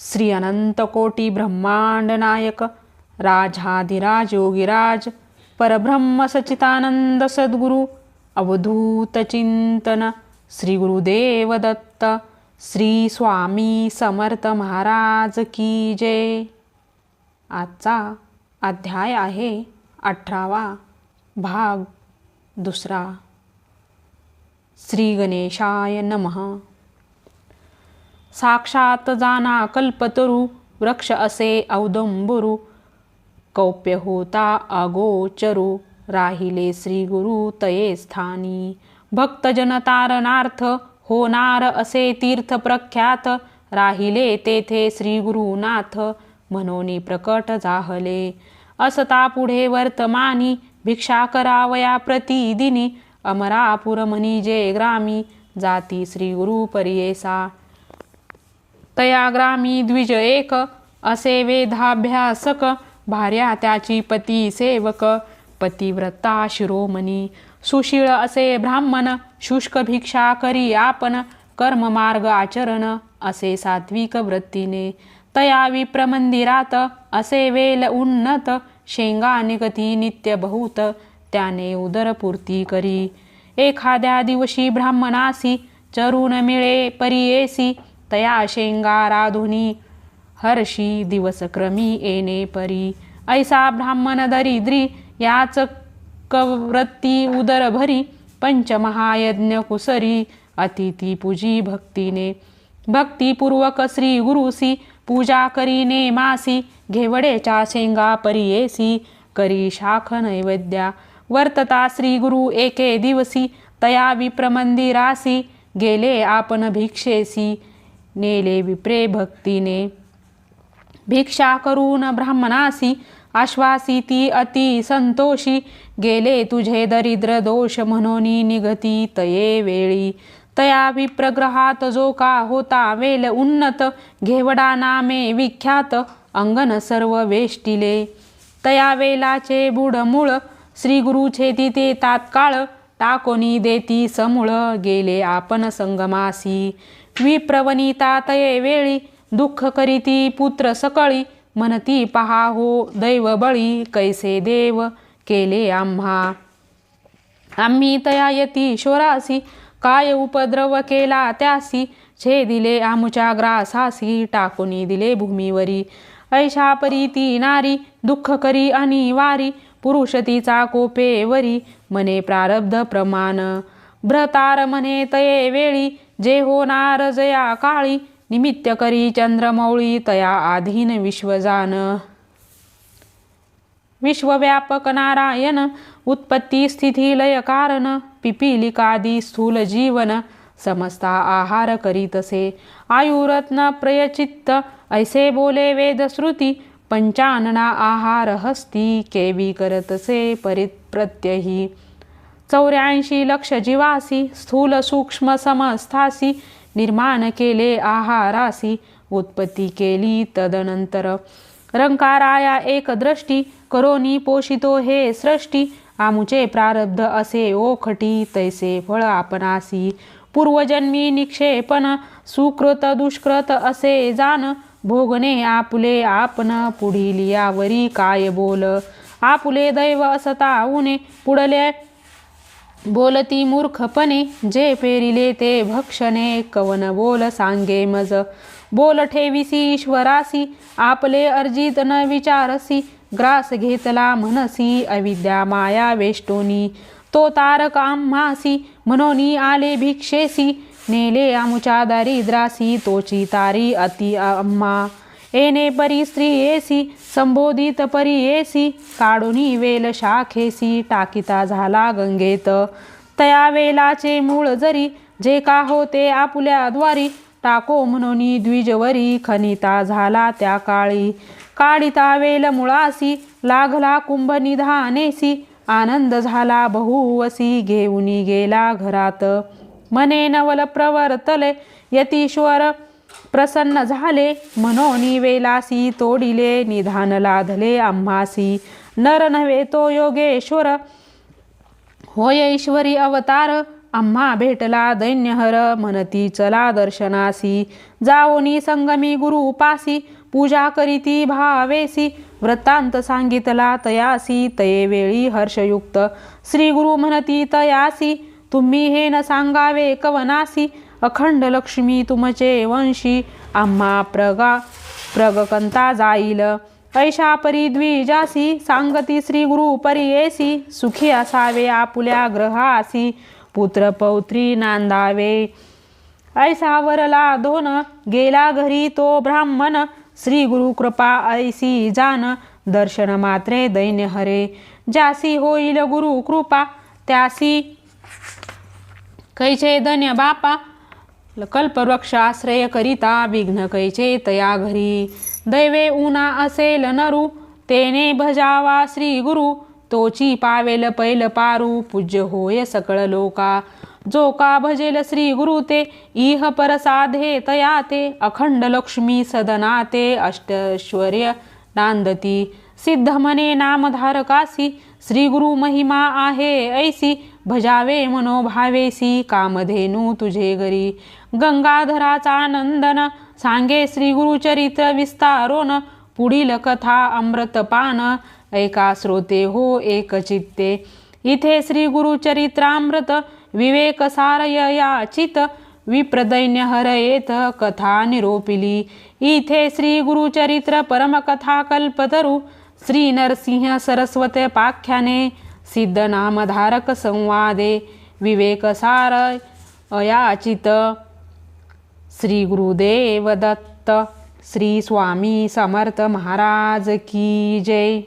श्री अनंत कोटी ब्रह्मांड नायक राजाधिराज योगिराज परब्रह्म सचितानंद सद्गुरु अवधूत चिंतन श्री गुरुदेव दत्त श्री स्वामी समर्थ महाराज की जय. आजचा अध्याय आहे अठरावा भाग दुसरा. श्री गणेशाय नमः. साक्षात जाना कल्पतरू वृक्ष असे औदंबरू। कौप्य होता अगोचरू राहिले श्री गुरु तये स्थानी। भक्तजन तारणार्थ होणार असे तीर्थ प्रख्यात। राहिले तेथे श्री गुरुनाथ म्हणून प्रकट जाहले असता पुढे वर्तमानी भिक्षा करावया प्रतिदिनी। अमरापुर म्हणी जे ग्रामी जाती श्री गुरु परियेसा। तया ग्रामी द्विज एक असे वेधाभ्यासक भार्या त्याची पती सेवक पतिव्रता शिरोमणी सुशीळ असे ब्राह्मण शुष्क भिक्षा करी आपण कर्ममार्ग आचरण असे सात्विक वृत्तीने. तया विप्रमंदिरात असे वेल उन्नत शेंगा निगती नित्य बहुत त्याने उदरपूर्ती करी. एखाद्या दिवशी ब्राह्मणासी चरून मिळे परियेसी तया शेंगाराधुनी हर्षी दिवसक्रमी येणे परी। ऐसा ब्राह्मण दरिद्री याच कवृत्ती उदर भरी पंचमहायज्ञ कुसरी अतिथी पूजी भक्तीने। भक्तिपूर्वक श्री गुरुसी पूजा करीने मासी। घेवडेच्या शेंगा परियेसी करी शाख नैवेद्या। वर्तता श्री गुरु एके दिवसी तया विप्रमंदिरासी। गेले आपण भिक्षेसी। नेले विप्रे भक्तीने. भिक्षा करून ब्राह्मणासी आश्वासी ती अति संतोषी गेले तुझे दरिद्र दोष म्हणून निगती तये वेळी. तया विप्रग्रहात जो का होता वेल उन्नत घेवडा नामे विख्यात अंगण सर्व वेष्टिले. तया वेलाचे बुडमूळ श्री गुरुचे तिथे तात्काळ टाकोनी देती समूळ गेले आपण संगमासी. विप्रवनिता तये वेळी दुःख करीती पुत्र सकळी म्हणती पहा हो दैव बळी कैसे देव केले आम्हा? आम्ही तया यती शोरासी काय उपद्रव केला त्यासी छे दिले आमुच्या ग्रासासी टाकूनी दिले भूमीवरी. ऐशा परी ती नारी दुःख करी आणि वारी पुरुष तिचा कोपेवरी मने प्रारब्ध प्रमाण. भ्रतार म्हणे तये वेळी जे होणार जया काळी निमित्त करी चंद्रमौळी तया आधीन विश्वजान. विश्वव्यापक नारायण उत्पत्ती स्थिती लय कारण पिपिलिकादी स्थूल जीवन समस्ता आहार करीतसे आयुरत्न प्रयचित्त ऐसे बोले वेदश्रुती पंचानना आहार हस्ती केवी करतसे परिप्रत्यही चौऱ्याऐंशी लक्ष जीवासी स्थूल सूक्ष्म समस्थासी निर्माण केले आहारासी उत्पत्ती केली तदनंतर. रंकाराया एक दृष्टी करोनी पोषितो हे सृष्टी आमुचे प्रारब्ध असे ओखटी तैसे फळ आपणासी. पूर्वजन्मी निक्षेपण सुकृत दुष्कृत असे जाण भोगणे आपुले आपण पुढील यावरी काय बोल? आपुले दैव असता उणे पुढले बोलती मूर्खपणे जे पेरिले ते भक्षणे कवन बोल सांगे मज. बोल ठेविसी ईश्वरासी आपले अर्जित न विचारसी ग्रास घेतला मनसी अविद्या माया वेष्टोनी. तो तारक आम्हासी म्हणोनी आले भिक्षेसी नेले आमुच्या दारिद्रासी तोची तारी अति अम्मा. येणे परी स्त्री येसी संबोधित परी येसी काढूनी वेल शाखेसी टाकिता झाला गंगेत. तया वेलाचे मूळ जरी जे का होते आपुल्या द्वारी टाको म्हणून द्विजवरी खनिता झाला त्या काळी. काढिता वेल मुळासी लागला कुंभ निधानेसी आनंद झाला बहुवसी घेऊनी गेला घरात. मने नवल प्रवर्तले यतीश्वर प्रसन्न झाले. म्हणून वेलासी तोडिले निधान लाधले आम्हासी. नर नव्हे तो योगेश्वर. होय ईश्वरी अवतार आम्हा भेटला दैन्यहर म्हणती चला दर्शनासी. जाओनी संगमी गुरु उपासी पूजा करीती भावेसी. वृत्तांत सांगितला तयासी तये वेळी हर्षयुक्त. श्री गुरु म्हणती तयासी तुम्ही हे न सांगावे कवनासी. अखंड लक्ष्मी तुमचे वंशी आम्हा प्रगा प्रगकंता जाईल. ऐशा परी द्विजासी सांगती श्री गुरु परियेसी सुखी असावे आपुल्या ग्रहासी पुत्र पौत्री नांदावे. ऐसा वरला दोन गेला घरी तो ब्राह्मण श्री गुरु कृपा ऐसी जान दर्शन मात्रे दैन्य हरे. ज्यासी होईल गुरु कृपा त्यासी कैचे धन्य बापा कल्पवृक्ष आश्रय करिता विघ्न कैचे तया घरी। दैवे उना असेल नरू तेने भजावा श्री गुरु तोची पावेल पैल पारू पूज्य होय सकळ लोका। जो का भजेल श्री गुरु ते इह परसाधे तया ते अखंड लक्ष्मी सदनाते अष्टश्वर्य नांदती। सिद्ध मने नामधारकासी श्री गुरु महिमा आहे ऐसी भजावे मनोभावेसी कामधेनू तुझे घरी गंगाधराचा नंदन सांगे श्री गुरुचरित्र विस्तारोन पुढील कथा अमृतपान ऐका श्रोते हो एक चित्ते। इथे श्री गुरुचरित्रामृत विवेक सारय याचित विप्रदैन्य हरयेत कथा निरोपिली। इथे श्री गुरुचरित्र परमकथा कल्पतरू श्री नरसिंह सरस्वत पाख्याने सिद्ध नामधारक संवादे विवेक सार अयाचित श्री गुरुदेव दत्त श्री स्वामी समर्थ महाराज की जय।